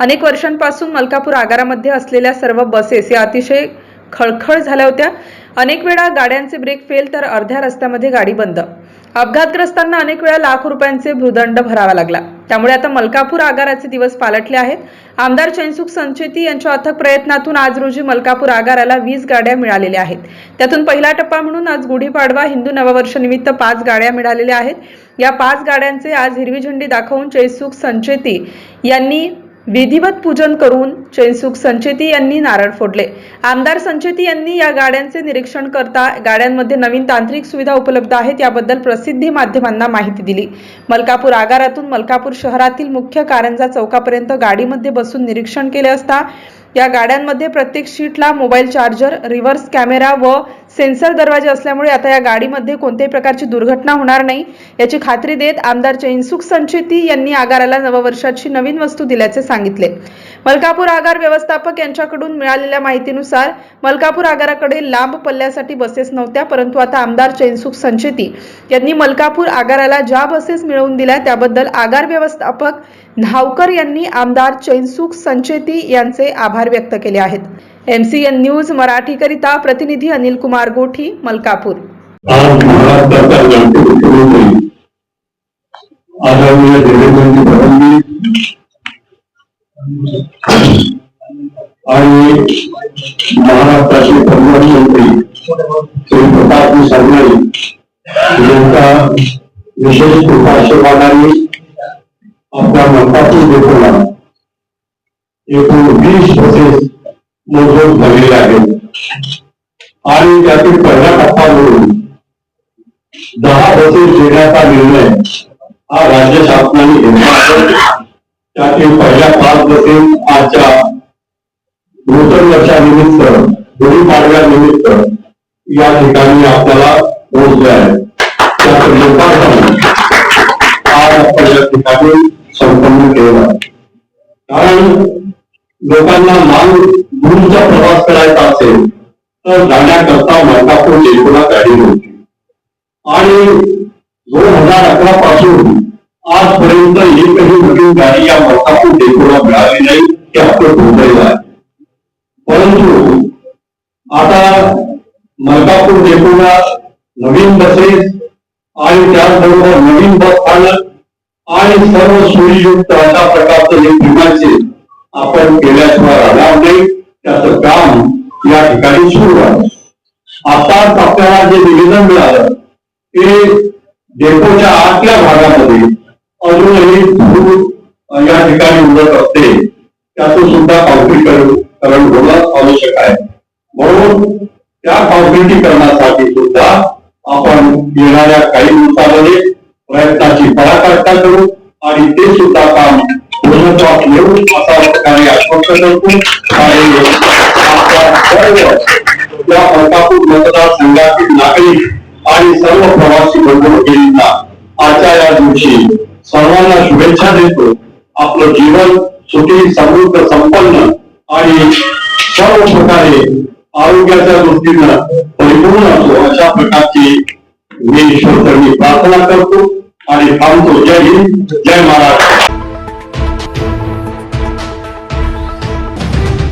अनेक वर्षांपासून मलकापूर आगारामध्ये असलेल्या सर्व बसेस या अतिशय खळखळ झाल्या होत्या. अनेक वेळा गाड्यांचे ब्रेक फेल तर अर्ध्या रस्त्यामध्ये गाडी बंद. अपघातग्रस्तांना अनेक वेळा लाख रुपयांचे भूदंड भरावा लागला. त्यामुळे आता मलकापूर आगाराचे दिवस पालटले आहेत. आमदार चैनसुख संचेती यांच्या अथक प्रयत्नातून आज रोजी मलकापूर आगाराला वीस गाड्या मिळालेल्या आहेत. त्यातून पहिला टप्पा म्हणून आज गुढीपाडवा हिंदू नववर्षनिमित्त पाच गाड्या मिळालेल्या आहेत. या पाच गाड्यांचे आज हिरवी झेंडी दाखवून चैनसुख संचेती यांनी विधिवत पूजन करून चैनसुख संचेती यांनी नारळ फोडले. आमदार संचेती यांनी या गाड्यांचे निरीक्षण करता गाड्यांमध्ये नवीन तांत्रिक सुविधा उपलब्ध आहेत याबद्दल प्रसिद्धी माध्यमांना माहिती दिली. मलकापूर आगारातून मलकापूर शहरातील मुख्य कारंजा चौकापर्यंत गाडीमध्ये बसून निरीक्षण केले असता या गाड्यांमध्ये प्रत्येक शीटला मोबाईल चार्जर रिव्हर्स कॅमेरा व सेन्सर दरवाजे असल्यामुळे आता या गाडीमध्ये कोणत्याही प्रकारची दुर्घटना होणार नाही. याची खात्री देत आमदार चैनसुख संचेती यांनी आगाराला नववर्षाची नवीन वस्तू दिल्याचे सांगितले. मलकापूर आगार व्यवस्थापक यांच्याकडून मिळालेल्या माहितीनुसार मलकापूर आगाराकडे लांब पल्ल्यासाठी बसेस नव्हत्या परंतु आता आमदार चैनसुख संचेती यांनी मलकापूर आगाराला ज्या बसेस मिळवून दिल्या त्याबद्दल आगार व्यवस्थापक न्हावकर यांनी आमदार चैनसुख संचेती यांचे आभार व्यक्त केले आहेत. एमसीएन न्यूज मराठीकरिता प्रतिनिधी अनिल कुमार गोठी मलकापूर. आदरणीय देवेंद्रजी फडणवीस आणि महाराष्ट्राचे प्रधानमंत्री श्री प्रतापजी सरनाईक यांच्या विशेष कृपाशीर्वादाने आपल्या मलकापूर देशाला एकूण वीस बसेस मंजूर झालेल्या आहेत आणि त्यातील पहिला टप्पा म्हणून दहा बसेस देण्याचा निर्णय हा राज्य शासनाने घेतला आहे. त्यातील पहिल्या पाच बसेस आजच्या नूतन वर्षानिमित्त गुढीपाडव्यानिमित्त या ठिकाणी आपल्याला पोहोचले आहे. त्या संदर्भात आज आपण या ठिकाणी संपन्न केलं कारण लोकांना लांब दूरचा प्रवास करायचा असेल तर जाण्याकरता मलकापूर डेपोला गाडी नव्हती. आणि दोन हजार अकरा पासून आजपर्यंत एकही गाडी या मलकापूर डेपोला मिळाली नाही हे आपलं दुर्दैव आहे. परंतु आता मलकापूर डेपोला नवीन बसेस आणि त्याचबरोबर नवीन बस स्थानक आणि सर्व सोयीयुक्त अशा प्रकारचं हे विमानचे आपण केल्याशिवाय राहणार नाही त्याचं काम या ठिकाणी सुरू आहे. आताच आपल्याला जे निवेदन मिळालं ते डेपोच्या आतल्या भागामध्ये अजूनही या ठिकाणी उडत असते त्याचं सुद्धा कॉन्क्रीटीकरण होणं आवश्यक आहे. म्हणून त्या कॉन्क्रीटीकरणासाठी सुद्धा आपण येणाऱ्या काही दिवसामध्ये प्रयत्नाची पराकाष्ठा करू आणि ते सुद्धा काम पूर्णत्वास येऊ असा प्रकारे आश्वस्त करतो आणि सर्व या मलकापूर मतदारसंघातील नागरिक आणि सर्व प्रवासी बंधू आजच्या या दिवशी सर्वांना शुभेच्छा देतो. आपलं जीवन सुखी समृद्ध संपन्न आणि सर्व प्रकारे आरोग्याच्या दृष्टीनं परिपूर्ण असो अशा प्रकारची मी ईश्वर प्रार्थना करतो आणि थांबतो. जय हिंद जय महाराष्ट्र.